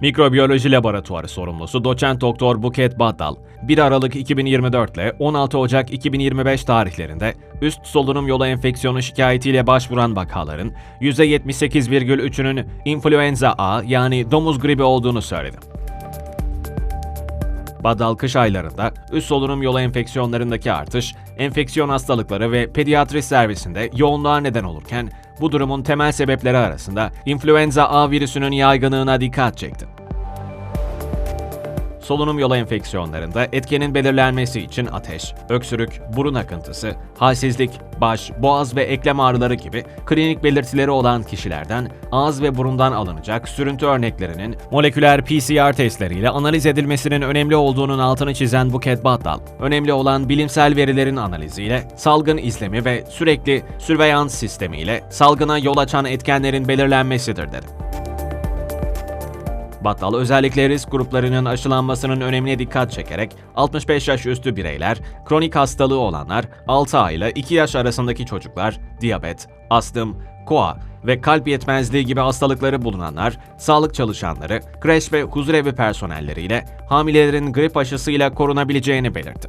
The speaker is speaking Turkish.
Mikrobiyoloji Laboratuvarı sorumlusu doçent doktor Buket Baddal, 1 Aralık 2024 ile 16 Ocak 2025 tarihlerinde üst solunum yolu enfeksiyonu şikayetiyle başvuran vakaların %78,3'ünün influenza A yani domuz gribi olduğunu söyledi. Badal kış aylarında üst solunum yolu enfeksiyonlarındaki artış, enfeksiyon hastalıkları ve pediatri servisinde yoğunluğa neden olurken bu durumun temel sebepleri arasında influenza A virüsünün yaygınlığına dikkat çekti. Solunum yolu enfeksiyonlarında etkenin belirlenmesi için ateş, öksürük, burun akıntısı, halsizlik, baş, boğaz ve eklem ağrıları gibi klinik belirtileri olan kişilerden ağız ve burundan alınacak sürüntü örneklerinin moleküler PCR testleriyle analiz edilmesinin önemli olduğunun altını çizen Buket Battal, önemli olan bilimsel verilerin analiziyle salgın izlemi ve sürekli sürveyans sistemiyle salgına yol açan etkenlerin belirlenmesidir dedi. Battal özellikle risk gruplarının aşılanmasının önemine dikkat çekerek 65 yaş üstü bireyler, kronik hastalığı olanlar, 6 ay ile 2 yaş arasındaki çocuklar, diyabet, astım, koa ve kalp yetmezliği gibi hastalıkları bulunanlar, sağlık çalışanları, kreş ve huzurevi personelleriyle hamilelerin grip aşısıyla korunabileceğini belirtti.